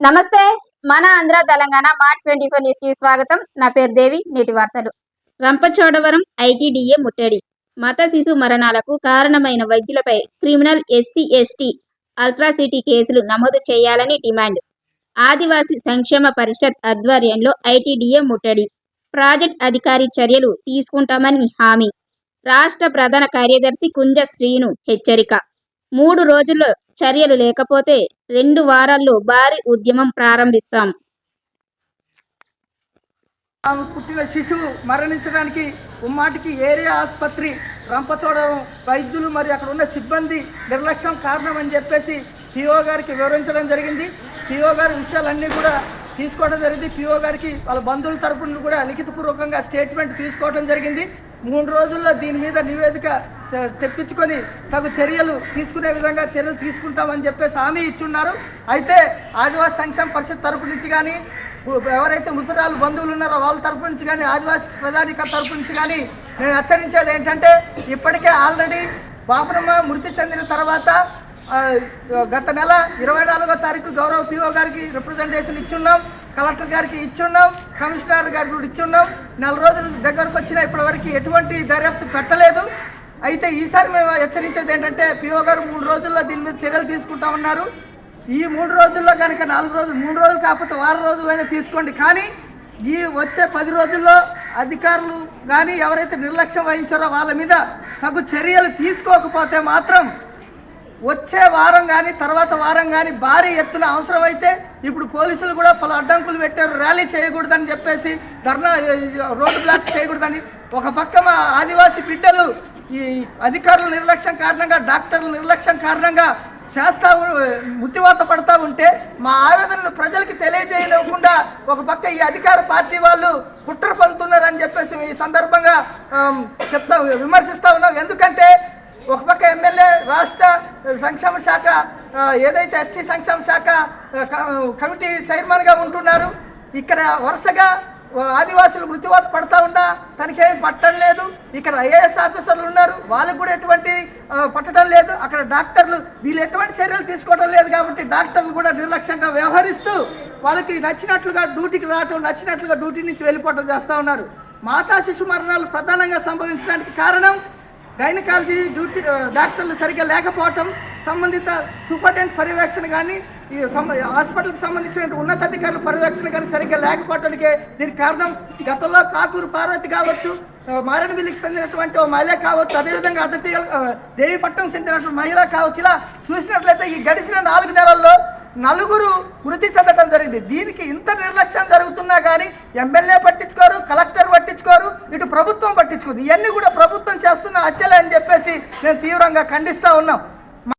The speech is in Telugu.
నమస్తే మన Andhra Telangana mart twenty four న్యూస్కి స్వాగతం. నా పేరు దేవి నేటి వార్తలు. రంపచోడవరం ఐటీడీఏ ముట్టడి. మత శిశు మరణాలకు కారణమైన వైద్యులపై క్రిమినల్ ఎస్సీ ఎస్టీ అల్ట్రాసిటీ కేసులు నమోదు చేయాలని డిమాండ్. ఆదివాసీ సంక్షేమ పరిషత్ ఆధ్వర్యంలో ఐటీడీఏ ముట్టడి. ప్రాజెక్ట్ అధికారి చర్యలు తీసుకుంటామని హామీ. రాష్ట్ర ప్రధాన కార్యదర్శి కుంజ శ్రీను హెచ్చరిక. మూడు రోజుల్లో చర్యలు లేకపోతే రెండు వారాల్లో భారీ ఉద్యమం ప్రారంభిస్తాం. పుట్టిన శిశువు మరణించడానికి ఉమ్మాటికి ఏరియా ఆసుపత్రి రంపచోడడం వైద్యులు మరియు అక్కడ ఉన్న సిబ్బంది నిర్లక్ష్యం కారణం అని చెప్పేసి పిఓ గారికి వివరించడం జరిగింది. పిఓ గారి విషయాలన్నీ కూడా తీసుకోవడం జరిగింది. పిఓ గారికి వాళ్ళ బంధువుల తరపున కూడా లిఖితపూర్వకంగా స్టేట్మెంట్ తీసుకోవడం జరిగింది. మూడు రోజుల్లో దీని మీద నివేదిక తెప్పించుకొని తగు చర్యలు తీసుకునే విధంగా చర్యలు తీసుకుంటామని చెప్పేసి హామీ ఇచ్చున్నారు. అయితే ఆదివాసీ సంక్షేమ పరిషత్ తరపు నుంచి కానీ ఎవరైతే మృతురాలు బంధువులు ఉన్నారో వాళ్ళ తరపు నుంచి కానీ ఆదివాసీ ప్రజానిక తరపు నుంచి కానీ నేను హెచ్చరించేది ఏంటంటే ఇప్పటికే ఆల్రెడీ బాపురమ్మ మృతి చెందిన తర్వాత గత నెల ఇరవై నాలుగో తారీఖు గౌరవ పిఓ గారికి రిప్రజెంటేషన్ ఇచ్చున్నాం. కలెక్టర్ గారికి ఇచ్చున్నాం కమిషనర్ గారికి కూడా ఇచ్చున్నాం. నెల రోజులు దగ్గరకు వచ్చిన ఇప్పటివరకు ఎటువంటి దర్యాప్తు పెట్టలేదు. అయితే ఈసారి మేము హెచ్చరించేది ఏంటంటే పిఓ గారు మూడు రోజుల్లో దీని మీద చర్యలు తీసుకుంటామన్నారు ఈ మూడు రోజుల్లో కనుక నాలుగు రోజులు మూడు రోజులు కాకపోతే వారం రోజులైనా తీసుకోండి. కానీ ఈ వచ్చే పది రోజుల్లో అధికారులు కానీ ఎవరైతే నిర్లక్ష్యం వహించారో వాళ్ళ మీద తగు చర్యలు తీసుకోకపోతే మాత్రం వచ్చే వారం కానీ తర్వాత వారం కానీ భారీ ఎత్తున అవసరమైతే ఇప్పుడు పోలీసులు కూడా పలు అడ్డంకులు పెట్టారు. ర్యాలీ చేయకూడదని చెప్పేసి ధర్నా రోడ్డు బ్లాక్ చేయకూడదని. ఒక పక్క మా ఆదివాసీ బిడ్డలు ఈ అధికారుల నిర్లక్ష్యం కారణంగా డాక్టర్ల నిర్లక్ష్యం కారణంగా చేస్తా ముత్తివాత పడతా ఉంటే మా ఆవేదనను ప్రజలకి తెలియజేయనివ్వకుండా ఒక పక్క ఈ అధికార పార్టీ వాళ్ళు కుట్ర పంతున్నారని చెప్పేసి ఈ సందర్భంగా చెప్తా విమర్శిస్తా ఉన్నాం. ఎందుకంటే ఒక పక్క ఎమ్మెల్యే రాష్ట్ర సంక్షేమ శాఖ ఏదైతే ఎస్టీ సంక్షేమ శాఖ క- కమిటీ చైర్మన్గా ఉంటున్నారు ఇక్కడ వరుసగా ఆదివాసులు మృత్యువాత పడతా ఉన్నా తనకేం పట్టడం లేదు. ఇక్కడ ఐఏఎస్ ఆఫీసర్లు ఉన్నారు వాళ్ళకు కూడా ఎటువంటి పట్టడం లేదు. అక్కడ డాక్టర్లు వీళ్ళు ఎటువంటి చర్యలు తీసుకోవడం లేదు కాబట్టి డాక్టర్లు కూడా నిర్లక్ష్యంగా వ్యవహరిస్తూ వాళ్ళకి నచ్చినట్లుగా డ్యూటీకి రావటం నచ్చినట్లుగా డ్యూటీ నుంచి వెళ్ళిపోవటం చేస్తూ ఉన్నారు. మాతా శిశు మరణాలు ప్రధానంగా సంభవించడానికి కారణం గైనకాలజీ డ్యూటీ డాక్టర్లు సరిగ్గా లేకపోవటం సంబంధిత సూపరింటెండెంట్ పర్యవేక్షణ కానీ ఈ హాస్పిటల్కి సంబంధించిన ఉన్నతాధికారుల పర్యవేక్షణ కానీ సరిగ్గా లేకపోవటానికే దీనికి కారణం గతంలో కాకూరు పార్వతి కావచ్చు మారేడుమిల్లికి చెందినటువంటి ఓ మహిళ కావచ్చు అదేవిధంగా అడ్డతీ దేవిపట్నం చెందినటువంటి మహిళ కావచ్చు. ఇలా చూసినట్లయితే ఈ గడిచిన నాలుగు నెలల్లో నలుగురు మృతి చెందడం జరిగింది. దీనికి ఇంత నిర్లక్ష్యం జరుగుతున్నా కానీ ఎమ్మెల్యే పట్టించుకోరు కలెక్టర్ ఇటు ప్రభుత్వం పట్టించుకుంది. ఇవన్నీ కూడా ప్రభుత్వం చేస్తున్న హత్యలే అని చెప్పేసి మేము తీవ్రంగా ఖండిస్తూ ఉన్నాం.